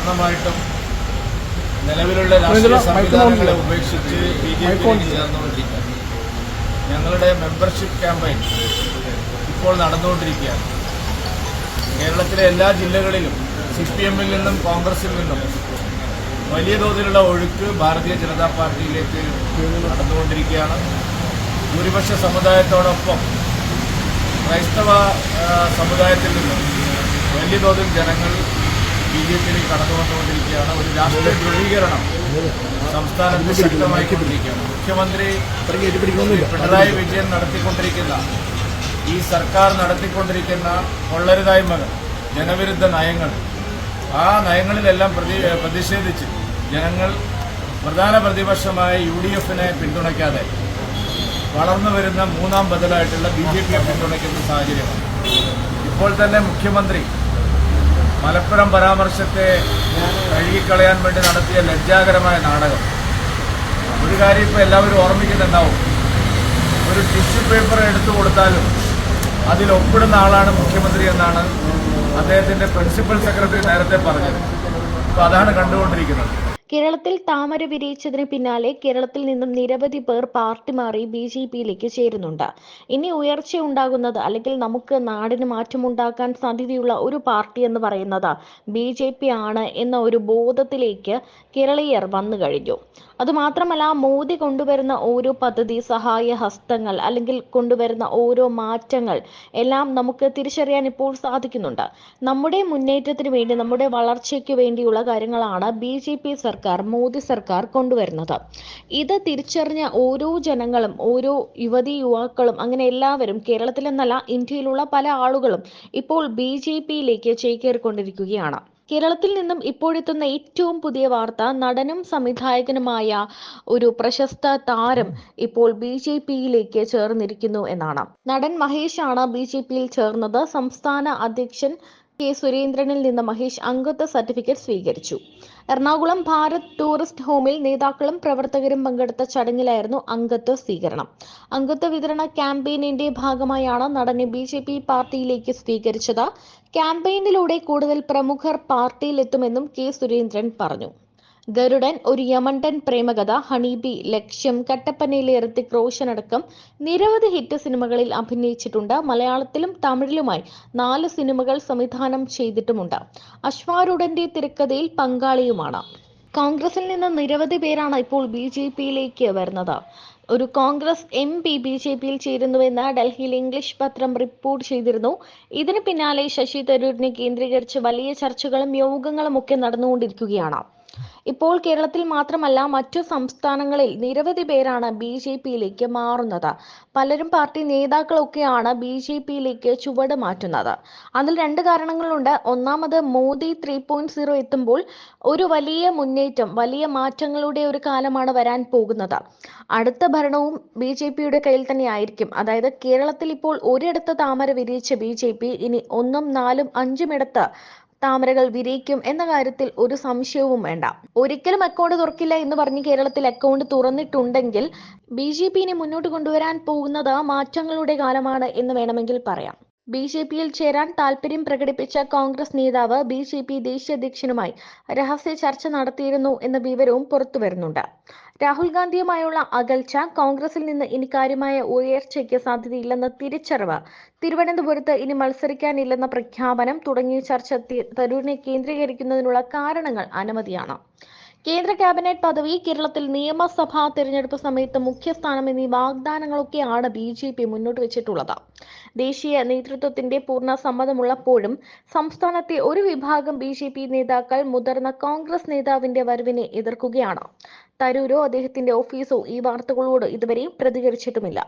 പൂർണമായിട്ടും നിലവിലുള്ള രാഷ്ട്രീയ സംവിധാനങ്ങളെ ഉപേക്ഷിച്ച് ബി ജെ പിയിലേക്ക് ചേർന്നുകൊണ്ടിരിക്കുകയാണ്. ഞങ്ങളുടെ മെമ്പർഷിപ്പ് ക്യാമ്പയിൻ ഇപ്പോൾ നടന്നുകൊണ്ടിരിക്കുകയാണ്. കേരളത്തിലെ എല്ലാ ജില്ലകളിലും സി പി എമ്മിൽ നിന്നും കോൺഗ്രസിൽ നിന്നും വലിയ തോതിലുള്ള ഒഴുക്ക് ഭാരതീയ ജനതാ പാർട്ടിയിലേക്ക് നടന്നുകൊണ്ടിരിക്കുകയാണ്. ഭൂരിപക്ഷ സമുദായത്തോടൊപ്പം ക്രൈസ്തവ സമുദായത്തിൽ നിന്നും വലിയ തോതിൽ ജനങ്ങൾ ബി ജെ പിയിലേക്ക് കടന്നു വന്നുകൊണ്ടിരിക്കുകയാണ് ഒരു രാഷ്ട്രീയ ധ്രുവീകരണം സംസ്ഥാനത്ത് ശക്തമായിക്കൊണ്ടിരിക്കുകയാണ്. മുഖ്യമന്ത്രി പിണറായി വിജയൻ നടത്തിക്കൊണ്ടിരിക്കുന്ന ഈ സർക്കാർ നടത്തിക്കൊണ്ടിരിക്കുന്ന കൊള്ളരുതായ്മകൾ ജനവിരുദ്ധ നയങ്ങൾ ആ നയങ്ങളിലെല്ലാം പ്രതി പ്രതിഷേധിച്ച് ജനങ്ങൾ പ്രധാന പ്രതിപക്ഷമായ യു ഡി എഫിനെ പിന്തുണയ്ക്കാതെ വളർന്നു വരുന്ന മൂന്നാം ബദലായിട്ടുള്ള ബി ജെ പിയെ പിന്തുണയ്ക്കുന്ന സാഹചര്യമാണ്. ഇപ്പോൾ തന്നെ മുഖ്യമന്ത്രി മലപ്പുറം പരാമർശത്തെ കഴുകിക്കളയാൻ വേണ്ടി നടത്തിയ ലജ്ജാകരമായ നാടകം. ഒരു കാര്യം ഇപ്പോൾ എല്ലാവരും ഓർമ്മിക്കുന്നുണ്ടാവും. ഒരു ടിഷ്യൂ പേപ്പർ എടുത്തു കൊടുത്താലും അതിൽ ഒപ്പിടുന്ന ആളാണ് മുഖ്യമന്ത്രി എന്നാണ് അദ്ദേഹത്തിന്റെ പ്രിൻസിപ്പൽ സെക്രട്ടറി നേരത്തെ പറഞ്ഞത്. അപ്പോൾ അതാണ് കണ്ടുകൊണ്ടിരിക്കുന്നത്. കേരളത്തിൽ താമര വിരിയിച്ചതിന് പിന്നാലെ കേരളത്തിൽ നിന്നും നിരവധി പേർ പാർട്ടി മാറി ബി ജെ പിയിലേക്ക് ചേരുന്നുണ്ട്. ഇനി ഉയർച്ച ഉണ്ടാകുന്നത് അല്ലെങ്കിൽ നമുക്ക് നാടിന് മാറ്റമുണ്ടാക്കാൻ സാധ്യതയുള്ള ഒരു പാർട്ടി എന്ന് പറയുന്നത് ബി ജെ പി ആണ് എന്ന ഒരു ബോധത്തിലേക്ക് കേരളീയർ വന്നു കഴിഞ്ഞു. അതുമാത്രമല്ല മോദി കൊണ്ടുവരുന്ന ഓരോ പദ്ധതി സഹായ ഹസ്തങ്ങൾ അല്ലെങ്കിൽ കൊണ്ടുവരുന്ന ഓരോ മാറ്റങ്ങൾ എല്ലാം നമുക്ക് തിരിച്ചറിയാൻ ഇപ്പോൾ സാധിക്കുന്നുണ്ട്. നമ്മുടെ മുന്നേറ്റത്തിന് വേണ്ടി നമ്മുടെ വളർച്ചയ്ക്ക് വേണ്ടിയുള്ള കാര്യങ്ങളാണ് ബി ജെ പി സർക്കാർ മോദി സർക്കാർ കൊണ്ടുവരുന്നത്. ഇത് തിരിച്ചറിഞ്ഞ ഓരോ ജനങ്ങളും ഓരോ യുവതി യുവാക്കളും അങ്ങനെ എല്ലാവരും കേരളത്തിലെന്നല്ല ഇന്ത്യയിലുള്ള പല ആളുകളും ഇപ്പോൾ ബി ജെ പിയിലേക്ക് ചേക്കേറിക്കൊണ്ടിരിക്കുകയാണ്. കേരളത്തിൽ നിന്നും ഇപ്പോഴെത്തുന്ന ഏറ്റവും പുതിയ വാർത്ത നടനും സംവിധായകനുമായ ഒരു പ്രശസ്ത താരം ഇപ്പോൾ ബി ജെ പിയിലേക്ക് ചേർന്നിരിക്കുന്നു എന്നാണ്. നടൻ മഹേഷ് ആണ് ബി ജെ പിയിൽ ചേർന്നത്. സംസ്ഥാന അധ്യക്ഷൻ കെ സുരേന്ദ്രനിൽ നിന്ന് മഹേഷ് അംഗത്വ സർട്ടിഫിക്കറ്റ് സ്വീകരിച്ചു. എറണാകുളം ഭാരത് ടൂറിസ്റ്റ് ഹോമിൽ നേതാക്കളും പ്രവർത്തകരും പങ്കെടുത്ത ചടങ്ങിലായിരുന്നു അംഗത്വ സ്വീകരണം. അംഗത്വ വിതരണ ക്യാമ്പയിനിന്റെ ഭാഗമായാണ് നടനെ ബി ജെ പി പാർട്ടിയിലേക്ക് സ്വീകരിച്ചത്. ക്യാമ്പയിനിലൂടെ കൂടുതൽ പ്രമുഖർ പാർട്ടിയിലെത്തുമെന്നും കെ സുരേന്ദ്രൻ പറഞ്ഞു. ഗരുഡൻ ഒരു യമണ്ടൻ പ്രേമകഥ ഹണീബി ലക്ഷ്യം കട്ടപ്പനയിലെ ഋത്തിക് റോഷൻ അടക്കം നിരവധി ഹിറ്റ് സിനിമകളിൽ അഭിനയിച്ചിട്ടുണ്ട്. മലയാളത്തിലും തമിഴിലുമായി നാല് സിനിമകൾ സംവിധാനം ചെയ്തിട്ടുമുണ്ട്. അശ്വാരൂഢന്റെ തിരക്കഥയിൽ പങ്കാളിയുമാണ്. കോൺഗ്രസിൽ നിന്ന് നിരവധി പേരാണ് ഇപ്പോൾ ബി ജെ പിയിലേക്ക് വരുന്നത്. ഒരു Congress M P B J പിയിൽ ചേരുന്നുവെന്ന് ഡൽഹിയിൽ ഇംഗ്ലീഷ് പത്രം റിപ്പോർട്ട് ചെയ്തിരുന്നു. ഇതിന് പിന്നാലെ ശശി തരൂരിനെ കേന്ദ്രീകരിച്ച് വലിയ ചർച്ചകളും യോഗങ്ങളും ഒക്കെ നടന്നുകൊണ്ടിരിക്കുകയാണ്. ഇപ്പോൾ കേരളത്തിൽ മാത്രമല്ല മറ്റു സംസ്ഥാനങ്ങളിൽ നിരവധി പേരാണ് ബി ജെ പിയിലേക്ക് മാറുന്നത്. പലരും പാർട്ടി നേതാക്കളൊക്കെയാണ് ബി ജെ പിയിലേക്ക് ചുവട് മാറ്റുന്നത്. അതിൽ രണ്ട് കാരണങ്ങളുണ്ട്. ഒന്നാമത് മോദി ത്രീ പോയിന്റ് സീറോ എത്തുമ്പോൾ ഒരു വലിയ മുന്നേറ്റം വലിയ മാറ്റങ്ങളുടെ ഒരു കാലമാണ് വരാൻ പോകുന്നത്. അടുത്ത ഭരണവും ബി ജെ പിയുടെ കയ്യിൽ തന്നെ ആയിരിക്കും. അതായത് കേരളത്തിൽ ഇപ്പോൾ ഒരിടത്ത് താമര വിരിയിച്ച ബി ജെ പി ഇനി ഒന്നും നാലും അഞ്ചും ഇടത്ത് താമരകൾ വിരിയിക്കും എന്ന കാര്യത്തിൽ ഒരു സംശയവും വേണ്ട. ഒരിക്കലും അക്കൗണ്ട് തുറക്കില്ല എന്ന് പറഞ്ഞ് കേരളത്തിൽ അക്കൗണ്ട് തുറന്നിട്ടുണ്ടെങ്കിൽ ബി ജെ മുന്നോട്ട് കൊണ്ടുവരാൻ പോകുന്നത് മാറ്റങ്ങളുടെ കാലമാണ് എന്ന് വേണമെങ്കിൽ പറയാം. ബി ജെ പിയിൽ ചേരാൻ താൽപര്യം പ്രകടിപ്പിച്ച കോൺഗ്രസ് നേതാവ് ബി ജെ പി ദേശീയ അധ്യക്ഷനുമായി രഹസ്യ ചർച്ച നടത്തിയിരുന്നു എന്ന വിവരവും പുറത്തുവരുന്നുണ്ട് രാഹുൽ ഗാന്ധിയുമായുള്ള അകൽച്ച കോൺഗ്രസിൽ നിന്ന് ഇനി കാര്യമായ ഉയർച്ചയ്ക്ക് സാധ്യതയില്ലെന്ന തിരിച്ചറിവ് തിരുവനന്തപുരത്ത് ഇനി മത്സരിക്കാനില്ലെന്ന പ്രഖ്യാപനം തുടങ്ങിയ ചർച്ച തരൂരിനെ കേന്ദ്രീകരിക്കുന്നതിനുള്ള കാരണങ്ങൾ അനവധിയാണ്. കേന്ദ്ര ക്യാബിനറ്റ് പദവി കേരളത്തിൽ നിയമസഭാ തെരഞ്ഞെടുപ്പ് സമയത്ത് മുഖ്യസ്ഥാനം എന്നീ വാഗ്ദാനങ്ങളൊക്കെയാണ് ബി ജെ പി മുന്നോട്ട് വെച്ചിട്ടുള്ളത്. ദേശീയ നേതൃത്വത്തിന്റെ പൂർണ സമ്മതമുള്ളപ്പോഴും സംസ്ഥാനത്തെ ഒരു വിഭാഗം ബി ജെ പി നേതാക്കൾ മുതിർന്ന കോൺഗ്രസ് നേതാവിന്റെ വരവിനെ എതിർക്കുകയാണ്. തരൂരോ അദ്ദേഹത്തിന്റെ ഓഫീസോ ഈ വാർത്തകളോട് ഇതുവരെ പ്രതികരിച്ചിട്ടുമില്ല.